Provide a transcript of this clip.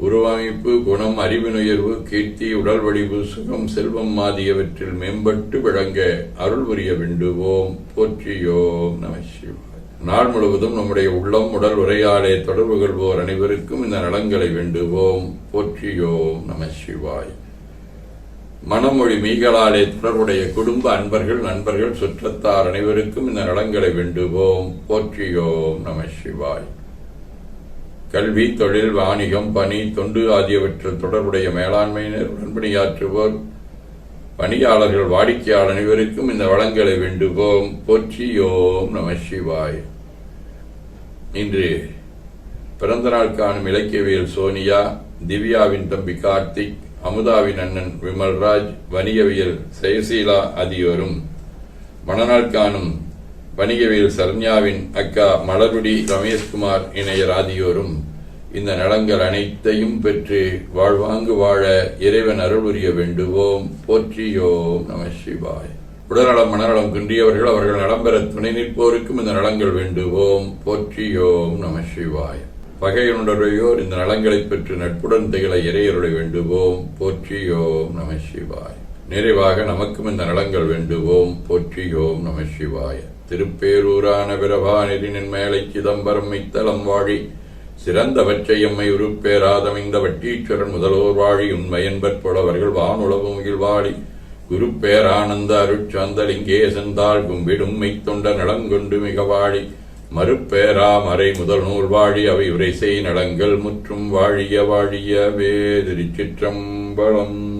உருவமைப்பு குணம் அறிவினுயர்வு கீர்த்தி உடல் வடிவு சுகம் செல்வம் ஆகியவற்றில் மேம்பட்டு விளங்க அருள் புரிய வேண்டுவோம். போற்றியோம் நம நாள் முழுவதும் நம்முடைய உள்ளம் உடல் உரையாடே தொடர்பு கொள்வோர் அனைவருக்கும் இந்த நலங்களை வேண்டுவோம். போற்றியோம் நம சிவாய். மனமொழி மீகளாலே தொடர்புடைய குடும்ப அன்பர்கள் நண்பர்கள் சுற்றத்தார் அனைவருக்கும் இந்த நலங்களை வேண்டுவோம். போற்றியோம் நம சிவாய். கல்வி தொழில் வாணிகம் பணி தொண்டு ஆகியவற்றில் தொடர்புடைய மேலாண்மையினர் உடன்பணியாற்றுவோர் பணியாளர்கள் வாடிக்கையாளர் அனைவருக்கும் இந்த வளங்களை வேண்டுவோம். போற்றியோம் நம சிவாய். இன்று பிறந்த நாள் காணும் இலக்கியவியல் சோனியா திவ்யாவின் தம்பி கார்த்திக் அமுதாவின் அண்ணன் விமல்ராஜ் வணிகவியல் ஜெயசீலா ஆகியோரும் மணநாள் காணும் வணிகவேல் சரண்யாவின் அக்கா மலருடி ரமேஷ்குமார் இணையர் ஆகியோரும் இந்த நலங்கள் அனைத்தையும் பெற்று வாழ்வாங்கு வாழ இறைவன் அருள் புரிய வேண்டுவோம் போற்றியோம் நம சிவாய். உடல்நலம் மனநலம் குன்றியவர்கள் அவர்கள் நலம் பெற துணை நிற்போருக்கும் இந்த நலங்கள் வேண்டுவோம். போற்றியோம் நம சிவாய். பகையுணர்வையோர் இந்த நலங்களைப் பெற்று நட்புடன் திகழ இறையருளை வேண்டுவோம். போற்றியோம் நம சிவாய். நிறைவாக நமக்கும் இந்த நலங்கள் வேண்டுவோம். போற்றியோம் நம சிவாய. திருப்பேரூரான பிரபாநிதினின் மேலை சிதம்பரம் மைத்தளம் வாழி சிறந்தவற்றை எம்மை உருப்பேராதமைந்த வட்டீஸ்வரன் முதல்வோர் வாழி உண்மையன்பற் புலவர்கள் வானுளவும் வாழி. குருப்பேரானந்த அருட்சாந்தலிங்கே சென்றால் கும்பிடும் மெய்த்தொண்ட நலங்கொண்டு மிக வாழி. மறுப்பேரா மறை முதல் நூல் வாழி அவை உரைசை நலங்கள் முற்றும் வாழிய வாழிய வே திருச்சிற்றம்பலம்.